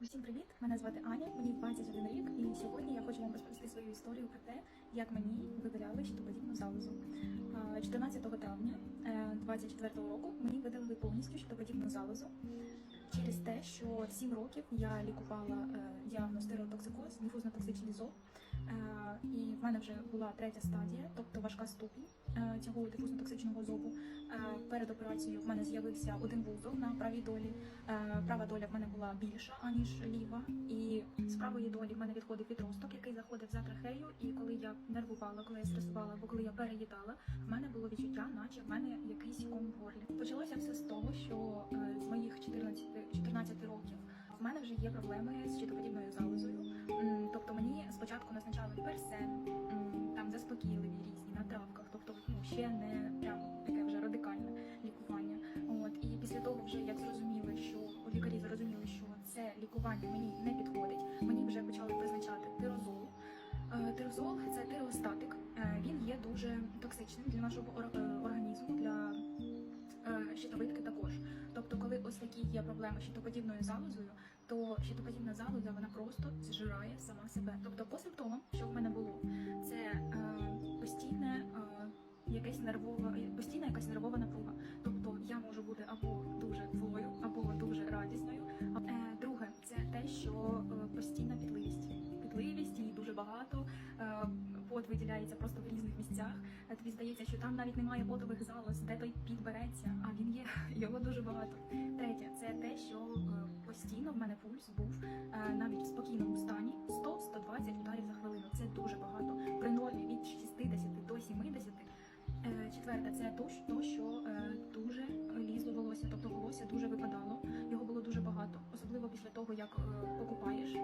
Усім привіт! Мене звати Аня, мені 21 рік, і сьогодні я хочу вам розповісти свою історію про те, як мені видаляли щитоподібну залозу. А, 14 травня 24 року мені видалили повністю щитоподібну залозу через те, що 7 років я лікувала е, діагноз стереотоксикоз, дифузно-токсичний зоб. Е, І в мене вже була третя стадія, тобто важка ступінь е, цього дифузно-токсичного зобу. Е, Перед операцією в мене з'явився один вузол на правій долі. Права доля в мене була більша, аніж ліва. І з правої долі в мене відходив відросток, який заходив за трахею. І коли я нервувала, коли я стресувала, або коли я переїдала, в мене було відчуття, наче в мене якийсь ком в горлі. Почалося все з того, що з моїх 14, 14 років в мене вже є проблеми з щитоподібною персен, там заспокійливі різні на травках, тобто ну, ще не прям таке вже радикальне лікування. От і після того, вже як зрозуміли, що лікарі зрозуміли, що це лікування мені не підходить, мені вже почали призначати тирозол. Е, Тирозол це тиреостатик. Е, Він є дуже токсичним для нашого е, організму, для щитовидки також. Такі є проблеми з щитоподібною залозою, то щитоподібна залоза вона просто зжирає сама себе. Тобто, по симптомам, що в мене було, це е, постійне. Е, якесь нервове постійна виділяється просто в різних місцях. Е, Тобі здається, що там навіть немає потових залоз, де той піт береться, а він є його дуже багато. Третє, це те, що е, постійно в мене пульс був е, навіть в спокійному стані 100-120 ударів за хвилину. Це дуже багато. При нормі від 60 до 70. Е, Четверте, це то, що- дуже лізло волосся, тобто волосся дуже випадало. Його було дуже багато, особливо після того, як покупаєш,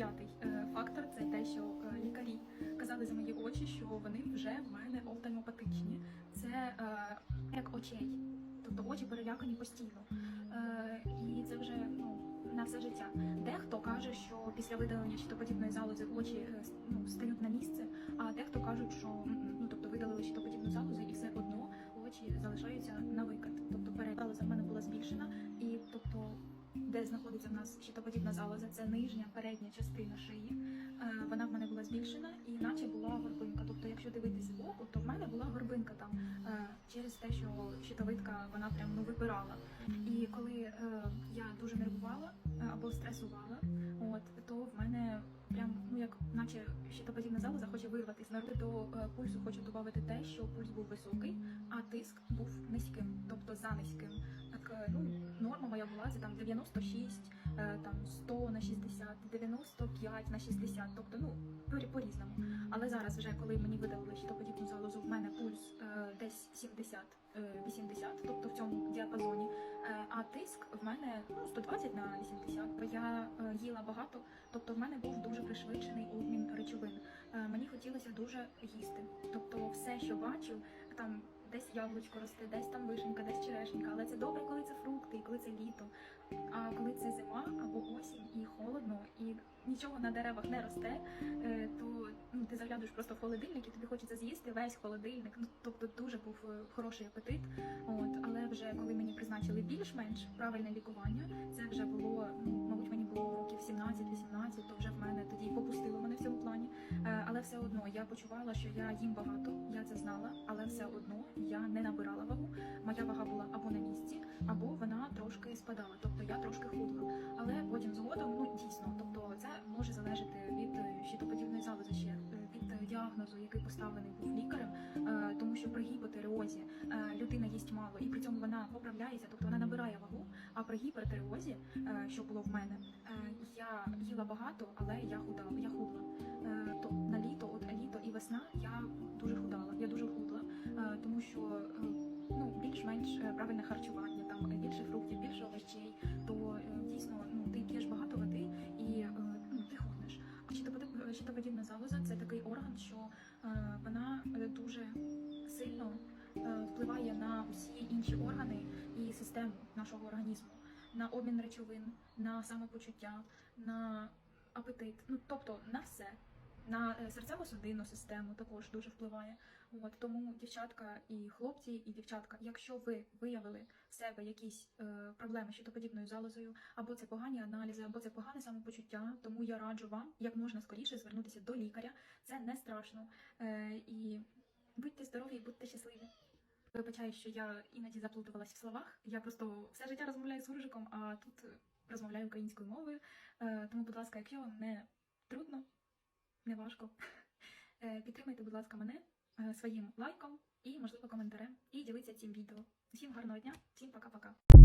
П'ятий е, фактор це те, що е, лікарі казали за мої очі, що вони вже в мене офтальмопатичні. Це е, як очей, тобто очі перелякані постійно. І це вже ну, на все життя. Дехто каже, що після видалення щитоподібної залози очі ну, стають на місце, а дехто кажуть, що Де знаходиться в нас щитоподібна залоза, це нижня передня частина шиї. Е, Вона в мене була збільшена і наче була горбинка. Тобто, якщо дивитися боку, то в мене була горбинка там е, через те, що щитовидка вона прям ну випирала. І коли е, я дуже нервувала або стресувала, от то в мене прям як наче щитоподібна залоза хоче вирватися. Народ до е, пульсу хочу додати те, що пульс був високий, а тиск був низьким, тобто за низьким. Так е, ну норма моя була це там 96, е, там 100 на 60, 95 на 60, тобто ну по- по-різному. Але зараз, вже коли мені видалили щитоподібну залозу, в мене пульс десь 70 е, 80, тобто в цьому діапазоні. А тиск в мене ну, 120 на 80. Бо я їла багато, тобто в мене був дуже пришвидшений обмін речовин. Е, мені хотілося дуже їсти. Тобто, все, що бачу, там десь яблучко росте, десь там вишенька, десь черешенька. Але це добре, коли це фрукти, і коли це літо. А коли це зима або осінь і холодно, і нічого на деревах не росте, е, то ну, ти заглядуєш просто в холодильник і тобі хочеться з'їсти весь холодильник. Ну тобто дуже був е, хороший апетит. От, але вже коли мені призначили більш-менш правильне лікування, це вже було, ну, мабуть, мені було але все одно я почувала, що я їм багато, я це знала, але все одно я не набирала вагу. Моя вага була або на місці, або вона трошки спадала, тобто я трошки худла. Але потім згодом, ну дійсно, тобто це може залежати від е, щитоподібної залози е, від е, діагнозу, який поставлений був лікарем, тому що при гіпотереозі людина їсть мало і при цьому вона поправляється, тобто вона набирає вагу. А при гіпертереозі, що було в мене, я їла багато, але я худала, я худла. Весна я дуже худала. Я дуже худла, е, тому що е, ну більш-менш е, правильне харчування, там більше фруктів, більше овочей, то дійсно ну ти п'єш багато води і ну, ти худнеш. А щитоподіб- щитоподібна залоза це такий орган, що вона дуже сильно впливає на усі інші органи і систему нашого організму, на обмін речовин, на самопочуття, на апетит, ну тобто на все. На е, серцево-судинну систему також дуже впливає. От тому дівчатка і хлопці, і дівчатка, якщо ви виявили в себе якісь е, проблеми щитоподібною залозою, або це погані аналізи, або це погане самопочуття, тому я раджу вам як можна скоріше звернутися до лікаря. Це не страшно. Е, і будьте здорові, і будьте щасливі. Вибачаю, що я іноді заплутувалась в словах. Я просто все життя розмовляю з суржиком, а тут розмовляю українською мовою. Е, тому, будь ласка, якщо вам не трудно, не важко, е, підтримайте, будь ласка, мене е, своїм лайком і, можливо, коментарем. І діліться цим відео. Всім гарного дня, всім пока-пока.